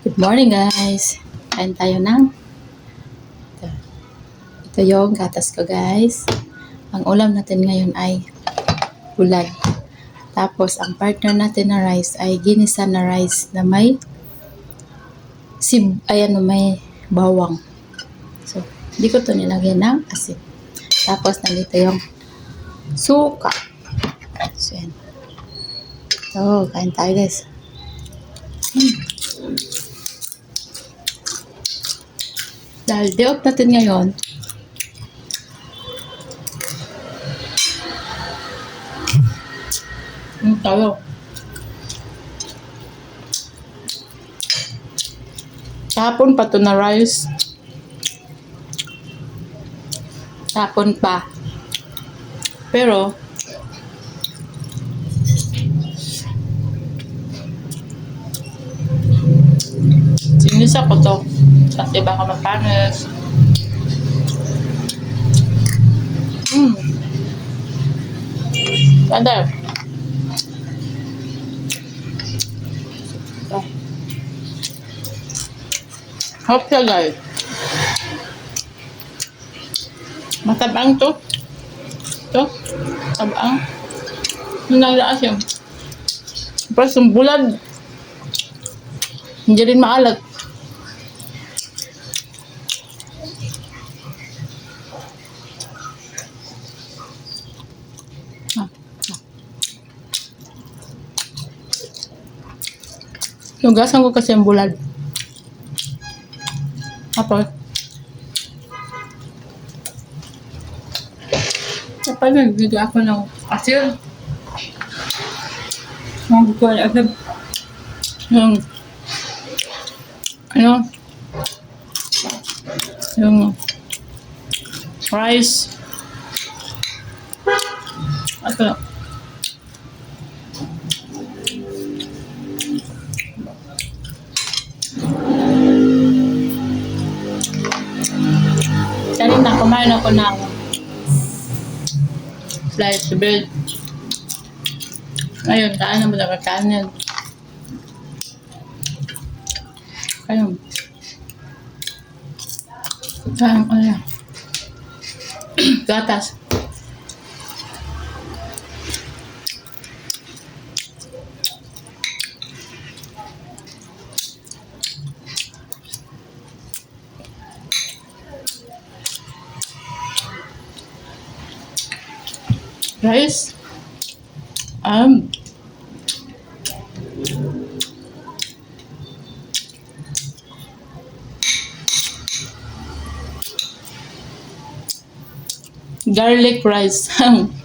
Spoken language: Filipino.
Good morning guys. Kain tayo ng ito, ito yung gatas ko guys. Ang ulam natin ngayon ay bulad. Tapos ang partner natin na rice ay ginisa na rice na may sib ayan may bawang. So, hindi ko to nilagyan ng asin. Tapos nandito yung suka. So, yan. So, kain tayo guys. Dahil day natin ngayon, Ano tayo? Tapon pa to na rice. Tapon pa. Pero, sinisa ko to. Kasi baka mapanis. Hmm. Ganda. Ah. Hop siya guys. Matabang to. To. Tabang. Yung naglaas yun. Tapos yung bulad. Hindi rin maalat. Hugasan ko kasi yung bulad. Tapos, kapag nagbigay ako ng asil, magkukuha agad yung ano yung rice Ito. Kanina kumain ako ng sliced bread. Ngayon, kaan naman nakakanin. Ayun. Kain ko na. Gatas. Rice. Um. Garlic rice.